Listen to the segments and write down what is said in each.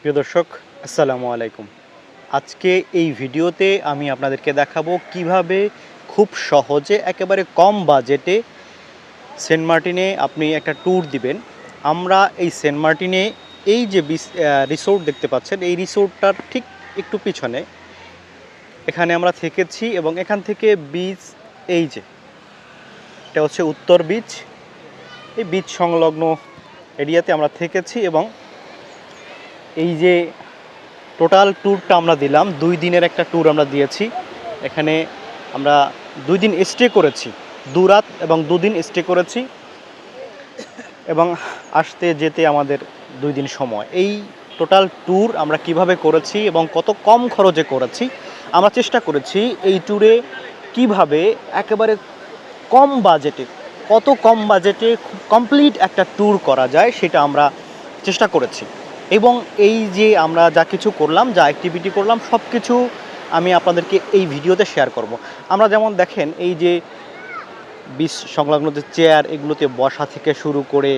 প্রিয় দর্শক, আসসালামু আলাইকুম। আজকে এই ভিডিওতে আমি আপনাদেরকে দেখাবো কীভাবে খুব সহজে, একেবারে কম বাজেটে সেন্ট মার্টিনে আপনি একটা ট্যুর দিবেন। আমরা এই সেন্ট মার্টিনে এই যে রিসোর্ট দেখতে পাচ্ছেন, এই রিসোর্টটার ঠিক একটু পিছনে এখানে আমরা থেকেছি এবং এখান থেকে বিচ, এই যে, এটা হচ্ছে উত্তর বিচ। এই বিচ সংলগ্ন এরিয়াতে আমরা থেকেছি এবং এই যে টোটাল ট্যুরটা আমরা দিলাম, দুই দিনের একটা ট্যুর আমরা দিয়েছি। এখানে আমরা দুই দিন স্টে করেছি, দু রাত এবং দুদিন স্টে করেছি এবং আসতে যেতে আমাদের দুই দিন সময়। এই টোটাল ট্যুর আমরা কীভাবে করেছি এবং কত কম খরচে করেছি, আমরা চেষ্টা করেছি এই ট্যুরে কীভাবে একেবারে কম বাজেটে কত কম বাজেটে কমপ্লিট একটা ট্যুর করা যায় সেটা আমরা চেষ্টা করেছি। এবং এই যে আমরা যা কিছু করলাম, যা অ্যাক্টিভিটি করলাম সব কিছু আমি আপনাদেরকে এই ভিডিওতে শেয়ার করব। আমরা যেমন দেখেন, এই যে বিষ সংলগ্ন যে চেয়ার এগুলোতে বসা থেকে শুরু করে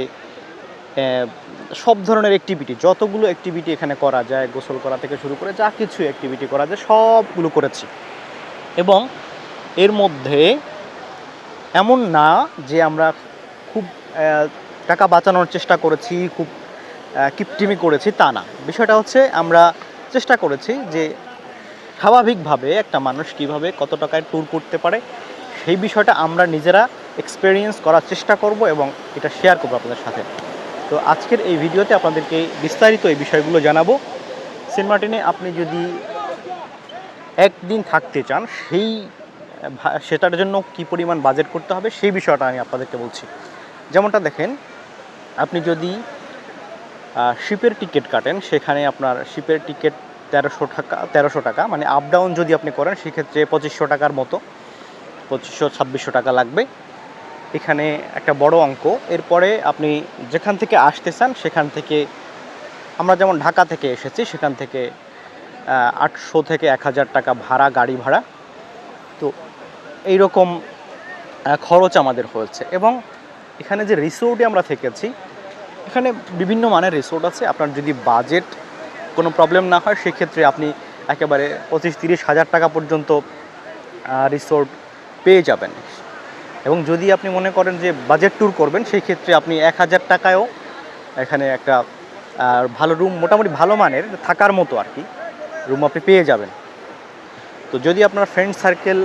সব ধরনের অ্যাক্টিভিটি যতগুলো অ্যাক্টিভিটি এখানে করা যায়, গোসল করা থেকে শুরু করে যা কিছু অ্যাক্টিভিটি করা যায়, সবগুলো করেছি। এবং এর মধ্যে এমন না যে আমরা খুব টাকা বাঁচানোর চেষ্টা করেছি, খুব কিপটিমি করেছি তা না। বিষয়টা হচ্ছে আমরা চেষ্টা করেছি যে স্বাভাবিকভাবে একটা মানুষ কীভাবে কত টাকায় ট্যুর করতে পারে, সেই বিষয়টা আমরা নিজেরা এক্সপেরিয়েন্স করার চেষ্টা করব এবং এটা শেয়ার করব আপনাদের সাথে। তো আজকের এই ভিডিওতে আপনাদেরকে বিস্তারিত এই বিষয়গুলো জানাব। সেন্ট মার্টিনে আপনি যদি একদিন থাকতে চান, সেই সেটার জন্য কি পরিমাণ বাজেট করতে হবে, সেই বিষয়টা আমি আপনাদেরকে বলছি। যেমনটা দেখেন, আপনি যদি শিপের টিকিট কাটেন, সেখানে আপনার শিপের টিকিট তেরোশো টাকা তেরোশো টাকা মানে আপ ডাউন যদি আপনি করেন, সেক্ষেত্রে পঁচিশশো টাকার মতো, পঁচিশশো, ছাব্বিশশো টাকা লাগবে। এখানে একটা বড় অঙ্ক, এরপরে আপনি যেখান থেকে আসতে চান, সেখান থেকে, আমরা যেমন ঢাকা থেকে এসেছি, সেখান থেকে আটশো থেকে এক হাজার টাকা ভাড়া, গাড়ি ভাড়া। তো এই রকম খরচ আমাদের হয়েছে। এবং এখানে যে রিসোর্টে আমরা থেকেছি এখানে বিভিন্ন মানের রিসোর্ট আছে। আপনার যদি বাজেট কোনো প্রবলেম না হয়, সেক্ষেত্রে আপনি একেবারে পঁচিশ তিরিশ হাজার টাকা পর্যন্ত রিসোর্ট পেয়ে যাবেন। এবং যদি আপনি মনে করেন যে বাজেট ট্যুর করবেন সেই ক্ষেত্রে আপনি এক হাজার টাকায়ও এখানে একটা ভালো রুম মোটামুটি ভালো মানের থাকার মতো আর কি রুম আপনি পেয়ে যাবেন। তো যদি আপনার ফ্রেন্ড সার্কেল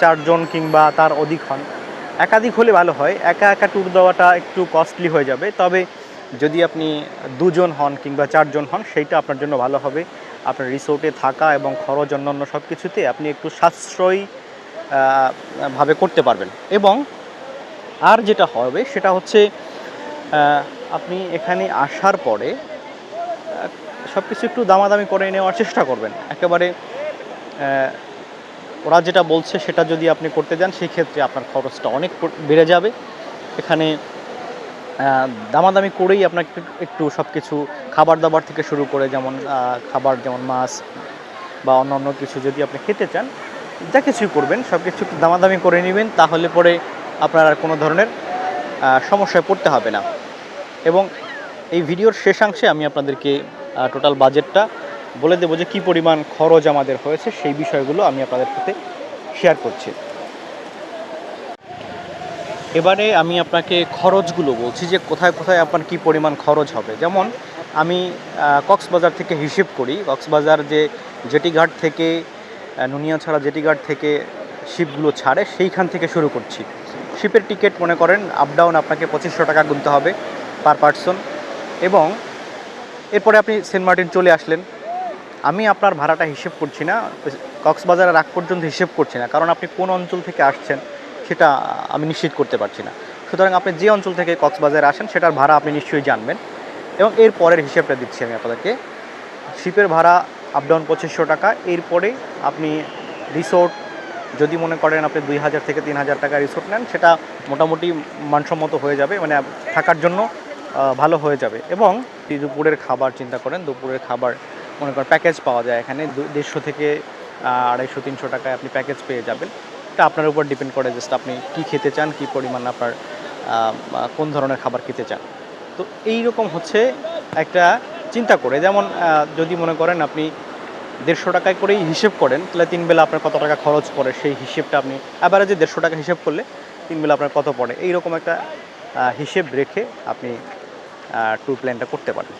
চারজন কিংবা তার অধিক হন, একাধিক হলে ভালো হয়। একা একা ট্যুর দেওয়াটা একটু কস্টলি হয়ে যাবে। তবে যদি আপনি দুজন হন কিংবা চারজন হন, সেইটা আপনার জন্য ভালো হবে। আপনার রিসোর্টে থাকা এবং খরচ অন্যান্য সব কিছুতে আপনি একটু সাশ্রয়ী ভাবে করতে পারবেন। এবং আর যেটা হবে, সেটা হচ্ছে আপনি এখানে আসার পরে সব কিছু একটু দামাদামি করে নেওয়ার চেষ্টা করবেন। একেবারে ওরা যেটা বলছে সেটা যদি আপনি করতে যান সেই ক্ষেত্রে আপনার খরচটা অনেক বেড়ে যাবে। এখানে দামাদামি করেই আপনাকে একটু- সব কিছু খাবার দাবার থেকে শুরু করে যেমন খাবার যেমন মাছ বা অন্যান্য কিছু যদি আপনি খেতে চান, যা কিছুই করবেন সব কিছু একটু দামাদামি করে নেবেন, তাহলে পরে আপনার আর কোনো ধরনের সমস্যায় পড়তে হবে না। এবং এই ভিডিওর শেষাংশে আমি আপনাদেরকে টোটাল বাজেটটা বলে দেবো যে কী পরিমাণ খরচ আমাদের হয়েছে, সেই বিষয়গুলো আমি আপনাদের সাথে শেয়ার করছি। এবারে আমি আপনাকে খরচগুলো বলছি যে কোথায় কোথায় আপনার কী পরিমাণ খরচ হবে। যেমন আমি কক্সবাজার থেকে হিসেব করি কক্সবাজার যে জেটিঘাট থেকে আহ, নুনিয়াছড়া জেটিঘাট থেকে শিপগুলো ছাড়ে সেইখান থেকে শুরু করছি। শিপের টিকিট মনে করেন আপ ডাউন আপনাকে পঁচিশশো টাকা গুনতে হবে পার পার্সন এবং এরপরে আপনি সেন্ট মার্টিন চলে আসলেন। আমি আপনার ভাড়াটা হিসেব করছি না কক্সবাজারের আগ পর্যন্ত হিসেব করছি না কারণ আপনি কোন অঞ্চল থেকে আসছেন সেটা আমি নিশ্চিত করতে পারছি না। সুতরাং আপনি যে অঞ্চল থেকে কক্সবাজারে আসেন, সেটার ভাড়া আপনি নিশ্চয়ই জানবেন এবং এর পরের হিসেবটা দিচ্ছি আমি আপনাদেরকে। শিপের ভাড়া আপ ডাউন পঁচিশশো টাকা এরপরে আপনি রিসোর্ট যদি মনে করেন আপনি দুই হাজার থেকে তিন হাজার টাকা রিসোর্ট নেন, সেটা মোটামুটি মানসম্মত হয়ে যাবে মানে থাকার জন্য ভালো হয়ে যাবে। এবং দুপুরের খাবার চিন্তা করেন, দুপুরের খাবার মনে করেন প্যাকেজ পাওয়া যায়। এখানে দেড়শো থেকে আড়াইশো, তিনশো টাকায় আপনি প্যাকেজ পেয়ে যাবেন। এটা আপনার উপর ডিপেন্ড করে জাস্ট আপনি কি খেতে চান, কি পরিমাণ আপনার কোন ধরনের খাবার খেতে চান। তো এই রকম হচ্ছে একটা চিন্তা করে। যেমন যদি মনে করেন আপনি দেড়শো টাকায় করেই হিসেব করেন, তাহলে তিন বেলা আপনার কত টাকা খরচ পড়ে? সেই হিসেবটা আপনি অ্যাভারেজে দেড়শো টাকা হিসেব করলে তিন বেলা আপনার কত পড়ে? এইরকম একটা হিসেব রেখে আপনি ট্যুর প্ল্যানটা করতে পারেন।